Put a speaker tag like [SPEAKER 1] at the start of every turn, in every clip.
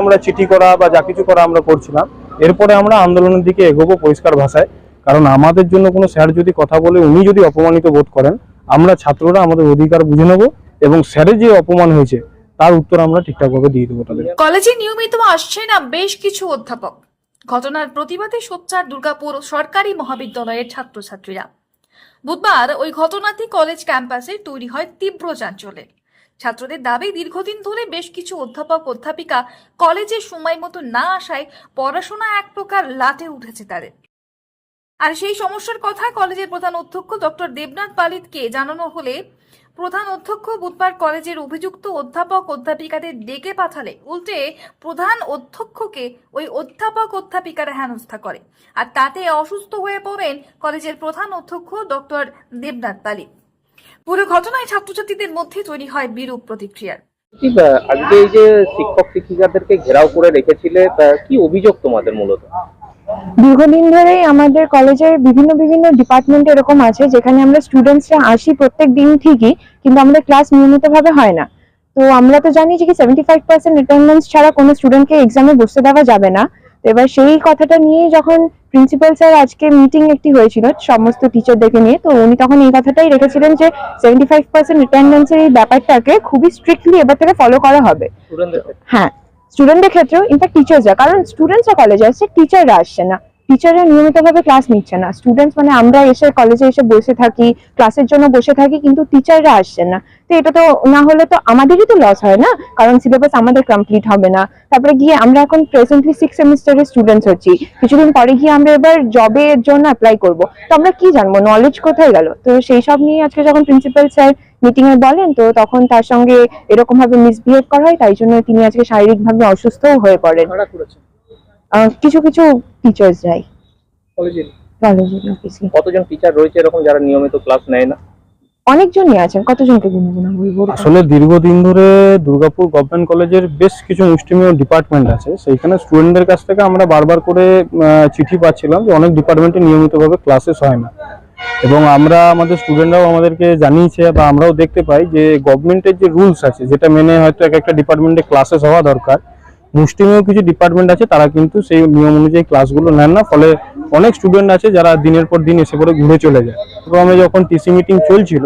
[SPEAKER 1] আমরা চিঠি করা বা যা কিছু করা আমরা করছিলাম, এরপরে আমরা আন্দোলনের দিকে এগোবো পরিষ্কার ভাষায়। কারণ আমাদের জন্য কোনো স্যার যদি কথা বলে, উনি যদি অপমানিত বোধ করেন, আমরা ছাত্ররা আমাদের অধিকার বুঝে নেব এবং স্যারের যে অপমান হয়েছে, তার উত্তর আমরা ঠিকঠাকভাবে দিয়ে দেবো তাদের।
[SPEAKER 2] কলেজে নিয়মিত আসছে না বেশ কিছু অধ্যাপক। ঘটনার প্রতিবাদে সোচ্চার দুর্গাপুর সরকারি মহাবিদ্যালয়ের ছাত্রছাত্রীরা। বুধবার ওই ঘটনাতে কলেজ ক্যাম্পাসে তৈরি হয় তীব্র চাঞ্চল্যের। ছাত্রদের দাবি, দীর্ঘদিন ধরে বেশ কিছু অধ্যাপক, অধ্যাপিকা কলেজে সময় মতো না আসায় পড়াশোনা এক প্রকার লাটে উঠেছে তাদের। আর সেই সমস্যার কথা কলেজের প্রধান অধ্যক্ষ ডক্টর দেবনাথ পালিতকে জানানো হলে প্রধান অধ্যক্ষ বুধবার কলেজের অভিযুক্ত অধ্যাপক, অধ্যাপিকাদের ডেকে পাঠালে। উল্টে প্রধান অধ্যক্ষকে ওই অধ্যাপক, অধ্যাপিকারা হেনস্থা করে। আর তাতে অসুস্থ হয়ে পড়েন কলেজের প্রধান অধ্যক্ষ ডক্টর দেবনাথ পালিত। পুরো ঘটনায় ছাত্রছাত্রীদের মধ্যে তৈরি হয় বিরূপ প্রতিক্রিয়ার
[SPEAKER 3] কি, আজকে এই যে শিক্ষক শিক্ষিকাদেরকে ঘেরাও করে রেখেছিলে তা কি অভিযোগ তোমাদের মূলত?
[SPEAKER 4] দীর্ঘদিন ধরেই আমাদের কলেজের বিভিন্ন বিভিন্ন ডিপার্টমেন্ট এরকম আছে যেখানে আমরা স্টুডেন্টসরা আসি প্রত্যেক দিন ঠিকই কিন্তু আমাদের ক্লাস নিয়মিতভাবে হয় না। তো আমরা তো জানি যে কি সেভেন্টি ফাইভ পার্সেন্ট অ্যাটেন্ডেন্স ছাড়া কোনো স্টুডেন্টকে এক্সামে বসতে দেওয়া যাবে না। তো এবার সেই কথাটা নিয়ে যখন প্রিন্সিপাল স্যার আজকে মিটিং একটি হয়েছিল সমস্ত টিচারদেরকে নিয়ে। তো উনি তখন এই কথাটাই রেখেছিলেন যে সেভেন্টি ফাইভ পার্সেন্ট অ্যাটেন্ডেন্সের এই ব্যাপারটাকে খুবই স্ট্রিক্টলি এবার থেকে ফলো করা হবে। হ্যাঁ স্টুডেন্টদের ক্ষেত্রেও ইনফ্যাক্ট টিচার্সরা কারণ স্টুডেন্টসরা কলেজে আসছে টিচাররা আসছে না। টিচাররা নিয়মিতভাবে ক্লাস নিচ্ছে না। স্টুডেন্টস মানে আমরা এসে কলেজে এসে বসে থাকি ক্লাসের জন্য বসে থাকি, কিন্তু টিচাররা আসছে না। তো এটা তো না হলে তো আমাদেরই তো লস হয় না, কারণ সিলেবাস আমাদের কমপ্লিট হবে না। তারপরে গিয়ে আমরা এখন প্রেজেন্টলি সিক্স সেমিস্টারের স্টুডেন্টস হচ্ছি। কিছুদিন পরে গিয়ে আমরা এবার জবের জন্য অ্যাপ্লাই করব। তো আমরা কি জানব? নলেজ কোথায় গেল? তো সেই সব নিয়ে আজকে যখন প্রিন্সিপাল স্যার মিটিং এ বলেন, তো তখন তার সঙ্গে এরকম ভাবে মিসবিহেভ করা হয়, তাই জন্য তিনি আজকে শারীরিকভাবে অসুস্থও হয়ে পড়েন। কিছু কিছু টিচার্স যাই
[SPEAKER 3] কলেজের
[SPEAKER 4] কলেজের অফিসে
[SPEAKER 3] কতজন টিচার রয়েছে এরকম যারা নিয়মিত ক্লাস নেয় না?
[SPEAKER 4] অনেকজনই আছেন কতজনকে গুনে গুনে বলব?
[SPEAKER 1] আসলে দীর্ঘদিন ধরে দুর্গাপুর গভর্নমেন্ট কলেজের বেশ কিছু মুষ্টিমেয় ডিপার্টমেন্ট আছে। সেইখানে স্টুডেন্টদের কাছ থেকে আমরা বারবার করে চিঠি পাচ্ছিলাম যে অনেক ডিপার্টমেন্টে নিয়মিতভাবে ক্লাসেস হয় না। এবং আমরা আমাদের স্টুডেন্টরাও আমাদেরকে জানিয়েছে বা আমরাও দেখতে পাই যে গভর্নমেন্টের যে রুলস আছে যেটা মেনে হয়তো এক একটা ডিপার্টমেন্টে ক্লাসেস হওয়া দরকার মুষ্টিমেয় কিছু ডিপার্টমেন্ট আছে, তারা কিন্তু সেই নিয়ম অনুযায়ী ক্লাসগুলো নেন না। ফলে অনেক স্টুডেন্ট আছে যারা দিনের পর দিন এসে করে ঘুরে চলে যায়। ক্রমে যখন টিসি মিটিং চলছিল,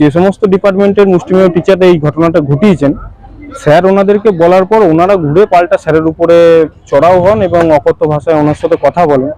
[SPEAKER 1] যে সমস্ত ডিপার্টমেন্টের মুষ্টিমেয় টিচাররা এই ঘটনাটা ঘটিয়েছেন, স্যার ওনাদেরকে বলার পর ওনারা ঘুরে পাল্টা স্যারের উপরে চড়াও হন এবং অকথ্য ভাষায় ওনার সাথে কথা বলেন।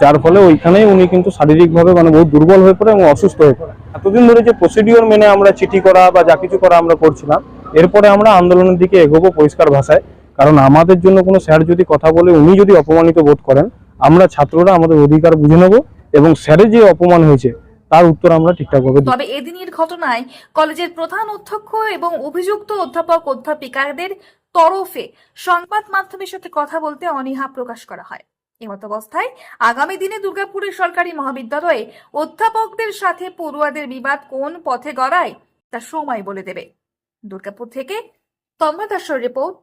[SPEAKER 1] যার ফলে ওইখানেই উনি কিন্তু শারীরিকভাবে মানে বহু দুর্বল হয়ে পড়ে এবং অসুস্থ হয়ে পড়ে। এতদিন ধরে যে প্রসিডিওর মেনে আমরা চিঠি করা বা যা কিছু করা আমরা করছিলাম, এরপরে আমরা আন্দোলনের দিকে এগোবো পরিষ্কার ভাষায়। কারণ আমাদের জন্য কোনো স্যার যদি কথা বলে উনি যদি অপমানিত বোধ করেন, আমরা ছাত্ররা আমাদের অধিকার বুঝে নেব এবং স্যারের যে অপমান হয়েছে, তার উত্তর আমরা ঠিকঠাকভাবে দেব।
[SPEAKER 2] তবে এদিনের ঘটনায় কলেজের প্রধান অধ্যক্ষ এবং অভিযুক্ত অধ্যাপক অধ্যাপিকাদের তরফে সংবাদ মাধ্যমের সাথে কথা বলতে অনীহা প্রকাশ করা হয়। এমত অবস্থায় আগামী দিনে দুর্গাপুরের সরকারি মহাবিদ্যালয়ে অধ্যাপকদের সাথে পড়ুয়াদের বিবাদ কোন পথে গড়ায়, তা সময় বলে দেবে। দুর্গাপুর থেকে Tanmoy report